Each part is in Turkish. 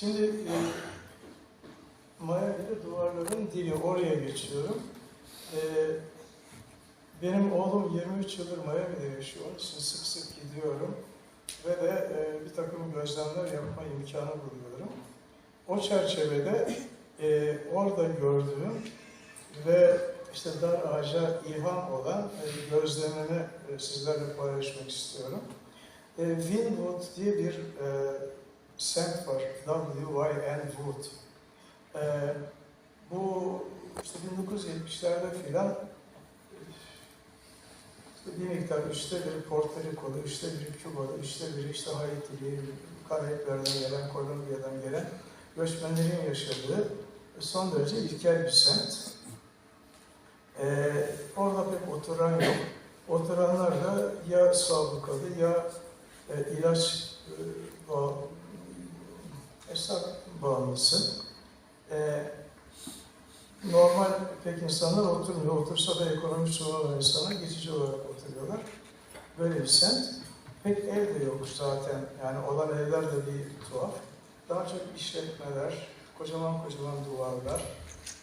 Şimdi e, Miami'de duvarların dili oraya geçiyorum. E, benim oğlum 23 yıldır Miami'de yaşıyor. Onun için sık sık gidiyorum. Ve de e, bir takım gözlemler yapma imkanı buluyorum. O çerçevede e, orada gördüğüm ve işte dar ağaca ilham olan e, gözlemimi e, sizlerle paylaşmak istiyorum. E, Winwood diye bir e, var. W-Y-N Wood. E, bu işte 1970'lerde filan işte bir miktar üçte biri Porto Rikolu, üçte biri Kübalı, üçte biri işte Haitili, Karayipler'den gelen, Kolombiya'dan gelen göçmenlerin yaşadığı son derece ilkel bir semt. Ee, orada pek oturan yok. Oturanlar da ya sabıkalı ya e, ilaç e, esnaf bağımlısı. E, normal pek insanlar oturmuyor. Otursa da ekonomi sorunu olan insanlar geçici olarak oturuyorlar. Böyle bir semt. Pek ev de yok zaten. Yani olan evler de bir tuhaf. Daha çok işletmeler, kocaman kocaman duvarlar,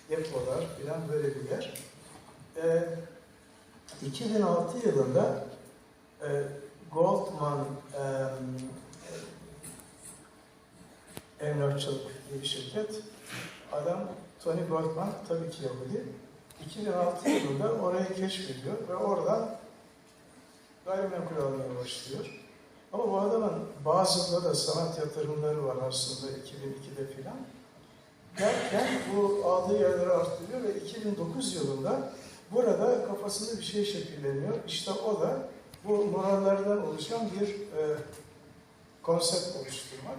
depolar filan böyle bir yer. Ee, 2006 yılında e, Goldman e, emlakçılık diye bir şirket. Adam Tony Goldman tabii ki Yahudi. 2006 yılında orayı keşfediyor ve oradan gayrimenkul almaya başlıyor. Ama bu adamın bazıları da sanat yatırımları var aslında 2002'de filan. Derken bu aldığı yerleri arttırıyor ve 2009 yılında burada kafasında bir şey şekilleniyor. İşte o da bu morallerden oluşan bir e, konsept oluşturmak.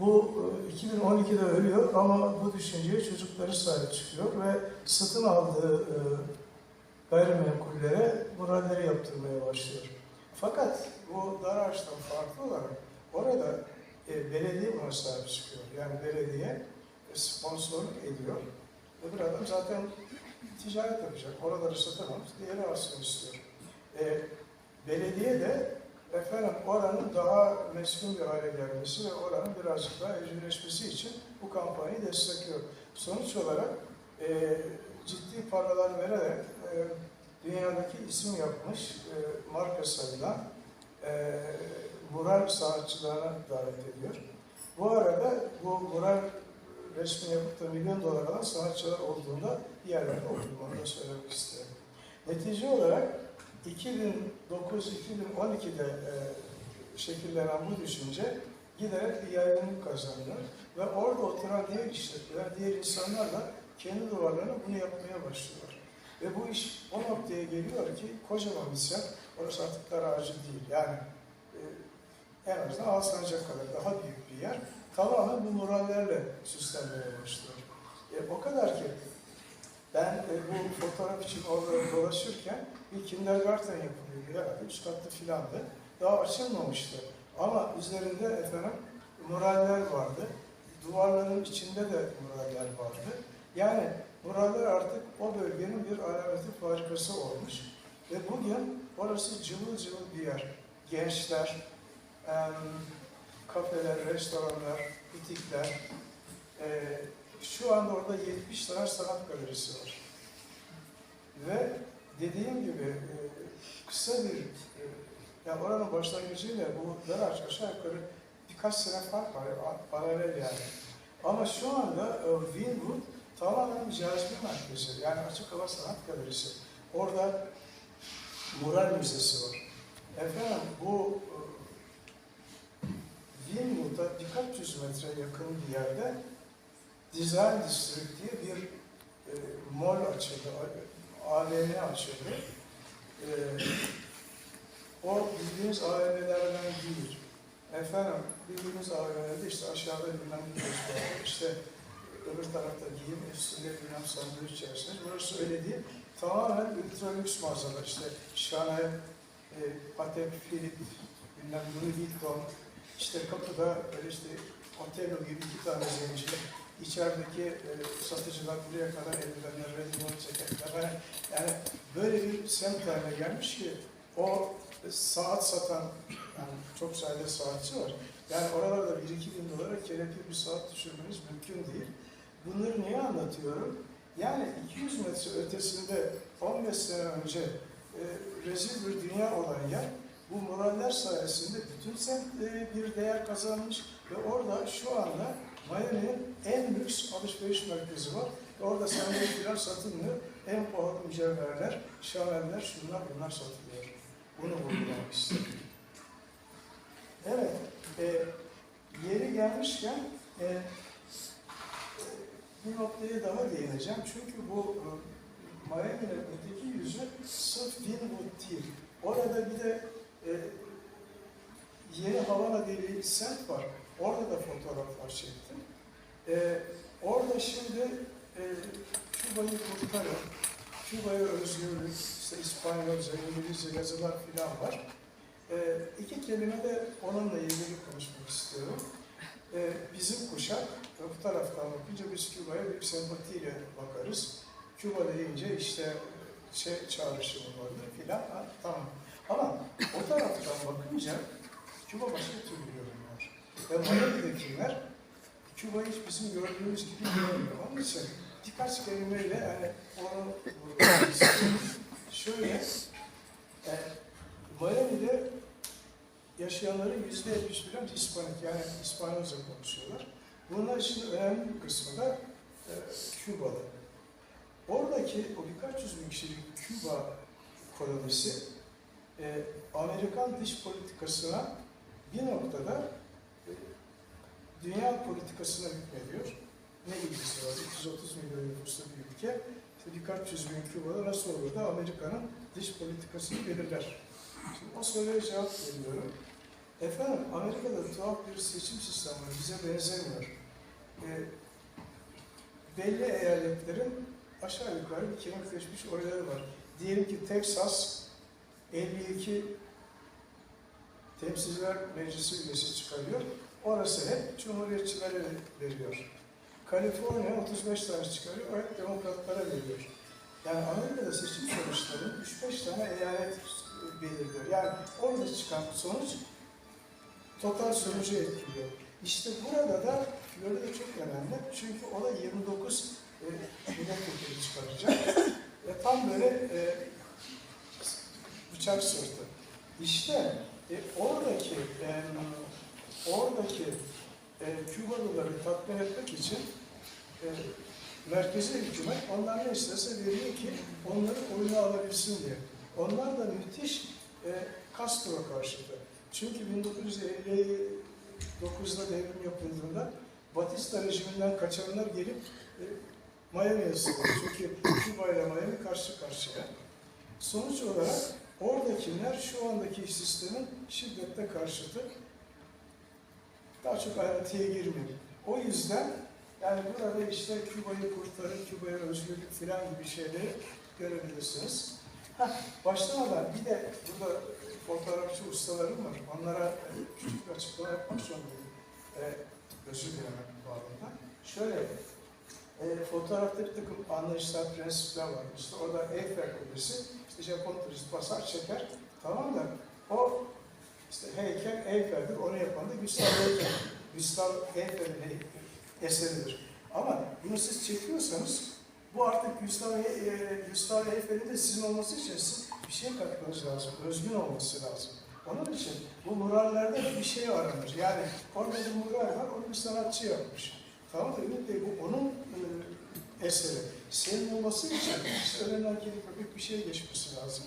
Bu e, 2012'de ölüyor ama bu düşünceye çocukları sahip çıkıyor ve satın aldığı e, gayrimenkullere moralleri yaptırmaya başlıyor. Fakat bu dar ağaçtan farklı olarak orada e, belediye buna sahip çıkıyor. Yani belediye e, sponsorluk ediyor. Öbür adam zaten ticaret yapacak. Oraları satamamış, diğeri alsın istiyor. E, belediye de efendim oranın daha meskun bir hale gelmesi ve oranın birazcık daha evcilleşmesi için bu kampanyayı destekliyor. Sonuç olarak e, ciddi paralar vererek e, dünyadaki isim yapmış e, marka sayılan e, mural sanatçılarına davet ediyor. Bu arada bu mural resmi yapıp da milyon dolar alan sanatçılar olduğunda okudum, onu da söylemek isterim. Netice olarak 2009-2012'de e, şekillenen bu düşünce giderek bir yaygınlık kazanıyor ve orada oturan diğer işletmeler, diğer insanlar da kendi duvarlarına bunu yapmaya başlıyorlar. Ve bu iş o noktaya geliyor ki kocaman bir semt, orası artık ağacı değil. Yani e, en azından Alsancak kadar daha büyük bir yer. Tamamen bu morallerle süslenmeye başlıyor. E, o kadar ki ben e, bu fotoğraf için orada dolaşırken bir kindergarten yapılıyordu. Herhalde üst katlı filandı. Daha açılmamıştı. Ama üzerinde efendim muraller vardı. Duvarların içinde de muraller vardı. Yani muraller artık o bölgenin bir alameti farikası olmuş. Ve bugün orası cıvıl cıvıl bir yer. Gençler, em, kafeler, restoranlar, butikler. E, şu anda orada 70 tane sanat galerisi var. Ve dediğim gibi e, kısa bir, e, yani oranın başlangıcıyla bu Daraç aşağı yukarı birkaç sene fark var, paralel yani. Ama şu anda e, Winwood tamamen cazibe merkezi, yani açık hava sanat galerisi. Orada mural müzesi var. Efendim bu Winwood'a birkaç yüz metre yakın bir yerde Design District diye bir e, mall açıldı, AVM açıldı. E, o bildiğimiz AVM'lerden değil. Efendim, bildiğimiz AVM'de işte aşağıda bilmem bir var, işte öbür tarafta giyim, üstünde bilmem sandviç içerisinde. Burası öyle değil. Tamamen ultra mağazalar. İşte Chanel, e, Patek Philippe, bilmem Louis Vuitton, işte kapıda böyle işte Otello gibi iki tane zincir, içerideki e, satıcılar buraya kadar eldivenler, redimon ceketler, yani, yani böyle bir semt haline gelmiş ki o saat satan, yani çok sayıda saatçi var, Yani oralarda 1-2 bin dolara kelepir bir saat düşürmeniz mümkün değil. Bunları niye anlatıyorum? Yani 200 metre ötesinde 15 sene önce e, rezil bir dünya olan yer bu moraller sayesinde bütün semt e, bir değer kazanmış ve orada şu anda Miami'nin en lüks alışveriş merkezi var. Ve orada falan satılmıyor. En pahalı mücevherler, şaveller, şunlar bunlar satılıyor. Bunu vurgulamak istedim. Evet, e, yeri gelmişken e, bir noktaya daha değineceğim. Çünkü bu e, Miami'nin öteki yüzü sırf Winwood değil. Orada bir de e, Yeni Havana diye semt var. Orada da fotoğraflar çektim. E, orada şimdi e, Küba'yı kurtarın, Küba'ya özgürlük, işte İspanyolca, İngilizce yazılar filan var. E, iki kelime de onunla ilgili konuşmak istiyorum. E, bizim kuşak, bu taraftan bakınca biz Küba'ya büyük sempatiyle bakarız. Küba deyince işte şey çağrışımı vardır filan, tamam. Ama o taraftan bakınca Küba başka türlü. Ve Miami'dekiler Küba'yı hiç bizim gördüğümüz gibi görmüyor. Onun için birkaç kelimeyle yani onu. Şöyle, e, Miami'de yaşayanların yüzde yetmiş bilen Hispanik yani İspanyolca konuşuyorlar. Bunlar için önemli bir kısmı da e, Kübalı. Oradaki o birkaç yüz bin kişilik Küba kolonisi e, Amerikan dış politikasına bir noktada dünya politikasına hükmediyor. Ne ilgisi var? 230 milyon nüfuslu bir ülke. İşte birkaç yüz bin Kübalı nasıl olur da Amerika'nın dış politikasını belirler. Şimdi o soruya cevap veriyorum. Efendim Amerika'da tuhaf bir seçim sistemi var. Bize benzemiyor. E, belli eyaletlerin aşağı yukarı bir kemikleşmiş oyları var. Diyelim ki Texas 52 Temsilciler Meclisi üyesi çıkarıyor. Orası hep Cumhuriyetçilere veriyor. Kaliforniya 35 tane çıkarıyor, hep Demokratlara veriyor. Yani Amerika'da seçim sonuçları 3-5 tane eyalet belirliyor. Yani orada çıkan sonuç total sonucu etkiliyor. İşte burada da Florida çok önemli. Çünkü o da 29 e, milletvekili çıkaracak. Ve tam böyle e, bıçak sırtı. İşte e, oradaki e, oradaki e, Kübalıları tatmin etmek için e, merkezi hükümet onlar ne isterse veriyor ki onların oyunu alabilsin diye. Onlar da müthiş e, Castro karşıtı. Çünkü 1959'da devrim yapıldığında Batista rejiminden kaçanlar gelip e, Miami'ye sığınıyor. Çünkü Küba ile Miami karşı karşıya. Sonuç olarak oradakiler şu andaki sistemin şiddetle karşıtı. Daha çok ayrıntıya girmeyeyim. O yüzden yani burada işte Küba'yı kurtarın, Küba'ya özgürlük filan gibi şeyleri görebilirsiniz. Heh, başlamadan bir de burada fotoğrafçı ustalarım var. Onlara e, küçük bir açıklama yapmak zorundayım. E, özür dilemek bağlamında. Şöyle, e, fotoğrafta bir takım anlayışlar, prensipler var. İşte orada Eiffel Kulesi, işte Japon turist basar çeker. Tamam da o işte heykel Eiffel'dir, onu yapan da Gustav Eiffel. Gustav Eiffel'in eseridir. Ama bunu siz çekiyorsanız bu artık Gustav, e, Gustav Eiffel'in de sizin olması için siz bir şey katmanız lazım, özgün olması lazım. Onun için bu murallerde bir şey aranır. Yani orada bir mural var, onu bir sanatçı yapmış. Tamam mı? Ümit Bey bu onun e, eseri. Senin olması için işte önünden gelip bir şey geçmesi lazım.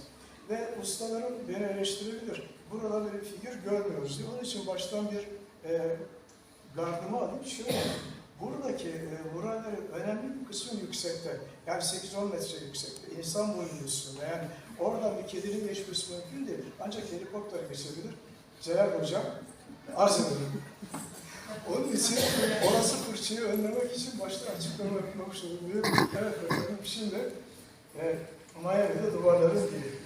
Ve ustalarım beni eleştirebilir. Burada bir figür görmüyoruz diye. Onun için baştan bir e, gardımı alıp şöyle Buradaki e, murallerin önemli bir kısmı yüksekte. Yani 8-10 metre yüksekte. İnsan boyunun üstünde. Yani oradan bir kedinin geçmesi mümkün değil. Ancak helikopter geçebilir. Celal Hocam arz ederim. Onun için orası fırçayı önlemek için başta açıklama yapmak zorundayım. Evet efendim şimdi e, Miami'de duvarların dili.